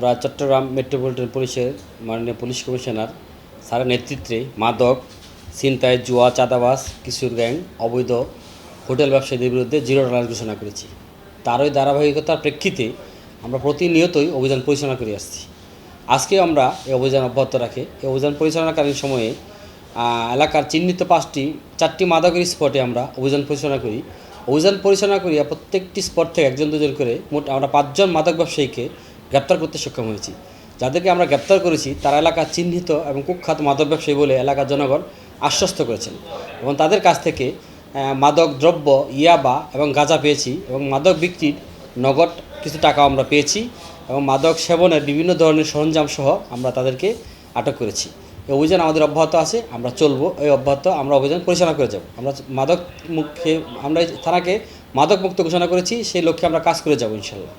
আমরা চট্টগ্রাম মেট্রোপলিটন পুলিশের মাননীয় পুলিশ কমিশনার স্যারের নেতৃত্বে মাদক, ছিনতাই, জুয়া চাঁদাবাস কিশোর গ্যাং, অবৈধ হোটেল ব্যবসায়ীদের বিরুদ্ধে জিরো টলারেন্স ঘোষণা করেছি। তারই ধারাবাহিকতার প্রেক্ষিতে আমরা প্রতিনিয়তই অভিযান পরিচালনা করে আসছি। আজকে আমরা এই অভিযান অব্যাহত রাখে। এই অভিযান পরিচালনাকালীন সময়ে এলাকার চিহ্নিত পাঁচটি, চারটি মাদকের স্পটে আমরা অভিযান পরিচালনা করি। অভিযান পরিচালনা করিয়া প্রত্যেকটি স্পট থেকে একজন দুজন করে মোট আমরা পাঁচজন মাদক ব্যবসায়ীকে গ্রেপ্তার করতে সক্ষম হয়েছি। যাদেরকে আমরা গ্রেপ্তার করেছি, তারা এলাকা চিহ্নিত এবং কুখ্যাত মাদক ব্যবসায়ী বলে এলাকার জনগণ আশ্বস্ত করেছেন এবং তাদের কাছ থেকে মাদক দ্রব্য, ইয়াবা এবং গাঁজা পেয়েছি এবং মাদক বিক্রির নগদ কিছু টাকা আমরা পেয়েছি এবং মাদক সেবনের বিভিন্ন ধরনের সরঞ্জাম সহ আমরা তাদেরকে আটক করেছি। এই অভিযান আমাদের অব্যাহত আছে, আমরা চলবো। এই অব্যাহত আমরা অভিযান পরিচালনা করে যাব। আমরা মাদক মুখে, আমরা থানাকে মাদক মুক্ত ঘোষণা করেছি, সেই লক্ষ্যে আমরা কাজ করে যাব ইনশাল্লাহ